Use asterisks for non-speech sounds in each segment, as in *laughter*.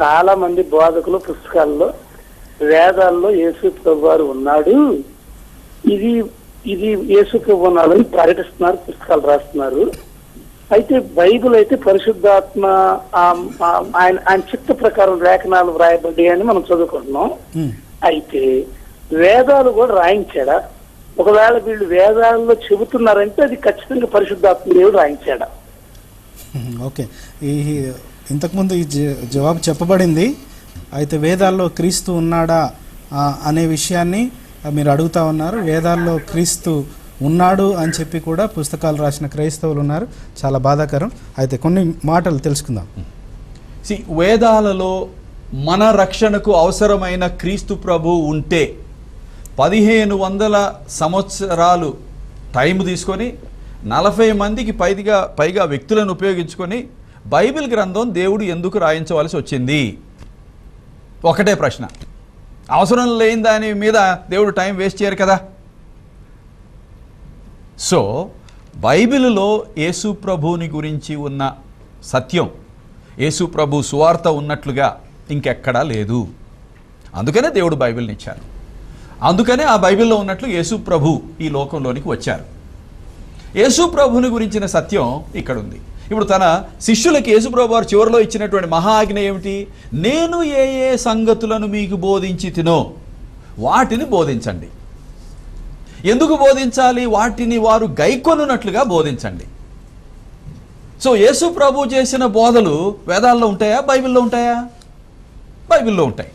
చాలా మంది బోధకులు పుస్తకాల్లో వేదాల్లో యేసు ప్రభువారు ఉన్నాడు. ఇది ఇది యేసు ప్రభు ఉన్నాడని ప్రకటిస్తున్నారు పుస్తకాలు రాస్తున్నారు. అయితే బైబిల్ అయితే పరిశుద్ధాత్మ ఆయన ఆయన చిత్త ప్రకారం లేఖనాలు వ్రాయబడ్డాయి అని మనం చదువుకుంటున్నాం. అయితే వేదాలు కూడా రాయించాడా? ఒకవేళ వీళ్ళు వేదాల్లో చెబుతున్నారంటే అది ఖచ్చితంగా పరిశుద్ధాత్మ దేవుడు రాయించాడా? ఓకే. ఈ ఇంతకుముందు ఈ జవాబు చెప్పబడింది. అయితే వేదాల్లో క్రీస్తు ఉన్నాడా అనే విషయాన్ని మీరు అడుగుతా ఉన్నారు. వేదాల్లో క్రీస్తు ఉన్నాడు అని చెప్పి కూడా పుస్తకాలు రాసిన క్రైస్తవులు ఉన్నారు. చాలా బాధాకరం. అయితే కొన్ని మాటలు తెలుసుకుందాం. సి వేదాలలో మన రక్షణకు అవసరమైన క్రీస్తు ప్రభు ఉంటే పదిహేను వందల సంవత్సరాలు టైం తీసుకొని నలభై మందికి పైగా పైగా వ్యక్తులను ఉపయోగించుకొని బైబిల్ గ్రంథం దేవుడు ఎందుకు రాయించవలసి వచ్చింది? ఒకటే ప్రశ్న. అవసరం లేని దాని మీద దేవుడు టైం వేస్ట్ చేయరు కదా? సో బైబిల్లో యేసు ప్రభువుని గురించి ఉన్న సత్యం యేసు ప్రభు సువార్త ఉన్నట్లుగా ఇంకెక్కడా లేదు. అందుకనే దేవుడు బైబిల్ని ఇచ్చారు అందుకనే ఆ బైబిల్లో ఉన్నట్లు యేసు ప్రభు ఈ లోకంలోనికి వచ్చారు. యేసు ప్రభుని గురించిన సత్యం ఇక్కడ ఉంది ఇప్పుడు తన శిష్యులకి యేసు ప్రభు వారు చివరిలో ఇచ్చినటువంటి మహాజ్ఞ ఏమిటి? నేను ఏ ఏ సంగతులను మీకు బోధించి తినో వాటిని బోధించండి. ఎందుకు బోధించాలి? వాటిని వారు గైకొనున్నట్లుగా బోధించండి. సో యేసు ప్రభు చేసిన బోధలు వేదాల్లో ఉంటాయా? బైబిల్లో ఉంటాయా? బైబిల్లో ఉంటాయి.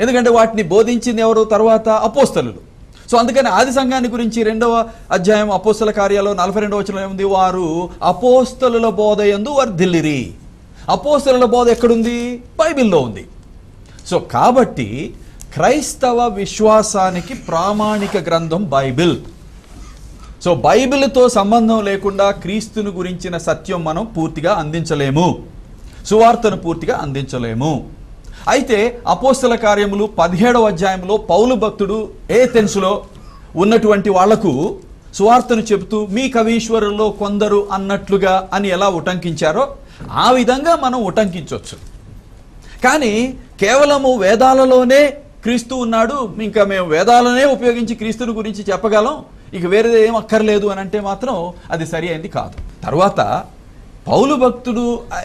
ఎందుకంటే వాటిని బోధించింది ఎవరు? తర్వాత అపోస్తలులు. సో అందుకని ఆది సంఘాన్ని గురించి రెండవ అధ్యాయం అపోస్తల కార్యాలు నలభై రెండవ వచ్చిన ఏముంది? వారు అపోస్తలుల బోధ ఎందు వర్ధిల్లిరి. అపోస్తలుల బోధ ఎక్కడుంది? బైబిల్లో ఉంది. సో కాబట్టి క్రైస్తవ విశ్వాసానికి ప్రామాణిక గ్రంథం బైబిల్. సో బైబిల్తో సంబంధం లేకుండా క్రీస్తుని గురించిన సత్యం మనం పూర్తిగా అందించలేము. సువార్తను పూర్తిగా అందించలేము. అయితే అపోస్తల కార్యములు పదిహేడవ అధ్యాయంలో పౌలు భక్తుడు ఏ తెన్సులో ఉన్నటువంటి వాళ్ళకు సువార్తను చెబుతూ మీ కవీశ్వరుల్లో కొందరు అన్నట్లుగా అని ఎలా ఉటంకించారో ఆ విధంగా మనం ఉటంకించవచ్చు కానీ కేవలము వేదాలలోనే క్రీస్తు ఉన్నాడు ఇంకా మేము వేదాలనే ఉపయోగించి క్రీస్తుని గురించి చెప్పగలం. ఇక వేరేది ఏం అక్కర్లేదు అని అంటే మాత్రం అది సరి అయింది కాదు. తర్వాత పౌలు భక్తుడు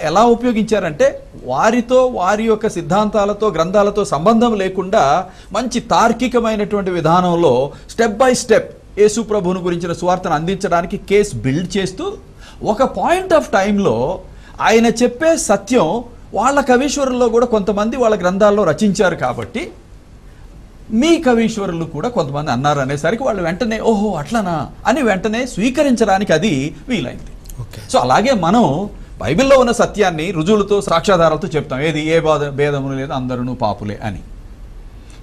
ఎలా ఉపయోగించారంటే వారితో వారి యొక్క సిద్ధాంతాలతో గ్రంథాలతో సంబంధం లేకుండా మంచి తార్కికమైనటువంటి విధానంలో స్టెప్ బై స్టెప్ యేసు ప్రభువును గురించిన సువార్తను అందించడానికి కేస్ బిల్డ్ చేస్తూ ఒక పాయింట్ ఆఫ్ టైంలో ఆయన చెప్పే సత్యం వాళ్ళ కవీశ్వరుల్లో కూడా కొంతమంది వాళ్ళ గ్రంథాల్లో రచించారు కాబట్టి మీ కవీశ్వరులు కూడా కొంతమంది అన్నారు అనేసరికి వాళ్ళు వెంటనే ఓహో అట్లనా? అని వెంటనే స్వీకరించడానికి అది వీలైంది. ఓకే. సో అలాగే మనం బైబిల్లో ఉన్న సత్యాన్ని రుజువులతో సాక్ష్యాధారాలతో చెప్తాం. ఏది ఏ బాధ భేదము లేదు అందరూ పాపులే అని.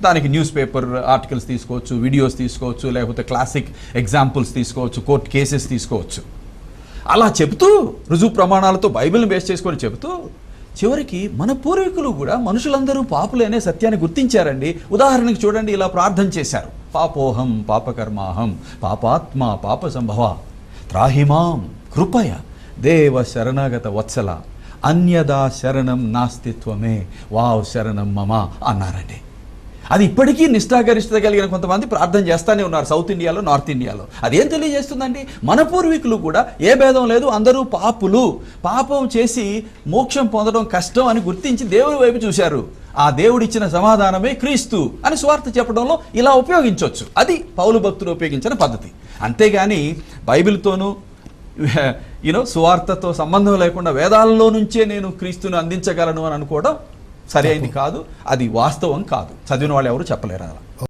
దానికి న్యూస్ పేపర్ ఆర్టికల్స్ తీసుకోవచ్చు వీడియోస్ తీసుకోవచ్చు లేకపోతే క్లాసిక్ ఎగ్జాంపుల్స్ తీసుకోవచ్చు కోర్ట్ కేసెస్ తీసుకోవచ్చు. అలా చెబుతూ రుజువు ప్రమాణాలతో బైబిల్ని బేస్ చేసుకొని చెబుతూ చివరికి మన పూర్వీకులు కూడా మనుషులందరూ పాపులనే సత్యాన్ని గుర్తించారండి. ఉదాహరణకి చూడండి ఇలా ప్రార్థన చేశారు. పాపోహం పాపకర్మాహం పాపాత్మ పాప సంభవ త్రాహిమాం కృపయ దేవ శరణాగత వత్సల అన్యదా శరణం నాస్తిత్వమే వావ్ శరణం మమ అన్నారండి. అది ఇప్పటికీ నిష్ఠాకరిష్టత కలిగిన కొంతమంది ప్రార్థన చేస్తానే ఉన్నారు సౌత్ ఇండియాలో నార్త్ ఇండియాలో. అదేం తెలియజేస్తుందండి? మన పూర్వీకులు కూడా ఏ భేదం లేదు అందరూ పాపులు. పాపం చేసి మోక్షం పొందడం కష్టం అని గుర్తించి దేవుడి వైపు చూశారు. ఆ దేవుడిచ్చిన సమాధానమే క్రీస్తు అని స్వార్థ చెప్పడంలో ఇలా ఉపయోగించవచ్చు అది పౌలు భక్తులు ఉపయోగించిన పద్ధతి. అంతేగాని బైబిల్తోనూ *laughs* యూనో సువార్తతో సంబంధం లేకుండా వేదాలలో నుంచే నేను క్రీస్తును అందించగలను అని అనుకోవడం సరి అయింది కాదు అది వాస్తవం కాదు. చదివిన వాళ్ళు ఎవరు చెప్పలేరు అలా.